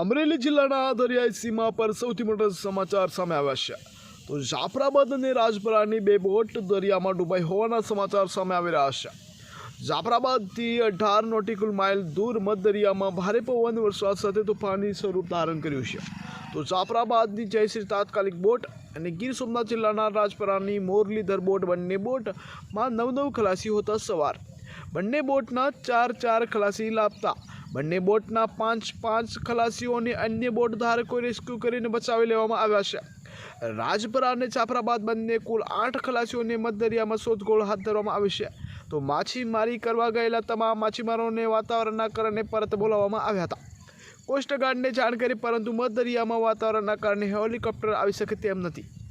અમરેલી જિલ્લાના દરિયાઈ સીમા પર સૌથી મોટા સમાચાર સામે આવ્યા છે. તો જાફરાબાદ અને રાજપરાની બે બોટ દરિયામાં ડૂબાઈ હોવાના સમાચાર સામે આવી રહ્યા છે. જાફરાબાદથી અઢાર નોટિકલ માઇલ દૂર મધ દરિયામાં ભારે પવન, વરસાદ સાથે તોફાની સ્વરૂપ ધારણ કર્યું છે. તો જાફરાબાદની જયશ્રી તાત્કાલિક બોટ અને ગીર સોમનાથ જિલ્લાના રાજપરાની મોરલીધર બોટ બંને બોટમાં નવ નવ ખલાસી હોતા સવાર. બંને બોટના ચાર ચાર ખલાસી લાપતા બંને બોટના પાંચ પાંચ ખલાસીઓને અન્ય બોટ ધારકોએ રેસ્ક્યુ કરીને બચાવી લેવામાં આવ્યા છે. રાજપરા અને જાફરાબાદ બંને કુલ આઠ ખલાસીઓને મધદરિયામાં શોધખોળ હાથ ધરવામાં આવી છે. તો માછીમારી કરવા ગયેલા તમામ માછીમારોને વાતાવરણના કારણે પરત બોલાવવામાં આવ્યા હતા. કોસ્ટગાર્ડને જાણ કરી, પરંતુ મધદરિયામાં વાતાવરણના કારણે હેલિકોપ્ટર આવી શકે તેમ નથી.